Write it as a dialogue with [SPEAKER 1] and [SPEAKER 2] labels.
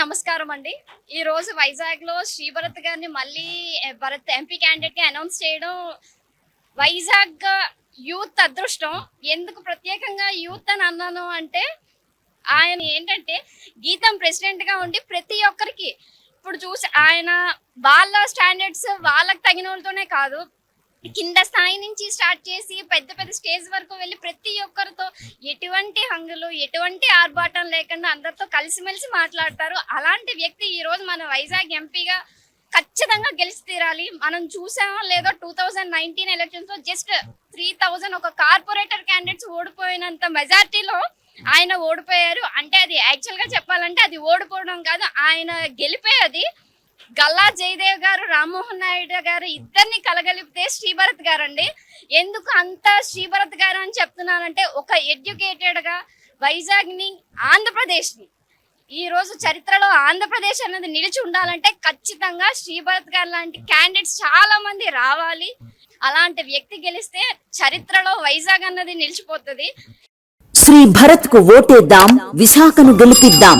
[SPEAKER 1] నమస్కారం అండి. ఈ రోజు వైజాగ్లో శ్రీభరత్ గారిని మళ్ళీ భరత్ ఎంపీ క్యాండిడేట్గా అనౌన్స్ చేయడం వైజాగ్ యూత్ అదృష్టం. ఎందుకు ప్రత్యేకంగా యూత్ అని అన్నాను అంటే ఆయన ఏంటంటే గీతం ప్రెసిడెంట్గా ఉండి ప్రతి ఒక్కరికి ఇప్పుడు చూసి ఆయన వాళ్ళ స్టాండర్డ్స్ వాళ్ళకి తగిన వాళ్ళతోనే కాదు కింద స్థాయి నుంచి స్టార్ట్ చేసి పెద్ద పెద్ద స్టేజ్ వరకు వెళ్ళి ప్రతి ఒక్కరితో ఎటువంటి హంగులు ఎటువంటి ఆర్భాటం లేకుండా అందరితో కలిసిమెలిసి మాట్లాడతారు. అలాంటి వ్యక్తి ఈ రోజు మన వైజాగ్ ఎంపీగా ఖచ్చితంగా గెలిచి తీరాలి. మనం చూసామో లేదో టూ థౌజండ్ నైన్టీన్ ఎలక్షన్స్లో జస్ట్ త్రీ థౌజండ్ ఒక కార్పొరేటర్ క్యాండిడేట్స్ ఓడిపోయినంత మెజార్టీలో ఆయన ఓడిపోయారు. అంటే అది యాక్చువల్గా చెప్పాలంటే అది ఓడిపోవడం కాదు ఆయన గెలిపే అది. గల్లా జయదేవ్ గారు రామ్మోహన్ నాయుడు గారు ఇద్దరిని కలగలిపితే శ్రీభరత్ గారు అండి ఎందుకు అంత శ్రీభరత్ గారు అని చెప్తున్నానంటే ఒక ఎడ్యుకేటెడ్గా వైజాగ్ని ఆంధ్రప్రదేశ్ని ఈ రోజు చరిత్రలో ఆంధ్రప్రదేశ్ అనేది నిలిచి ఉండాలంటే ఖచ్చితంగా శ్రీభరత్ గారు లాంటి క్యాండిడేట్స్ చాలా మంది రావాలి. అలాంటి వ్యక్తి గెలిస్తే చరిత్రలో వైజాగ్ అన్నది నిలిచిపోతుంది.
[SPEAKER 2] శ్రీ భరత్కు ఓటేద్దాం విశాఖను గెలిపిద్దాం.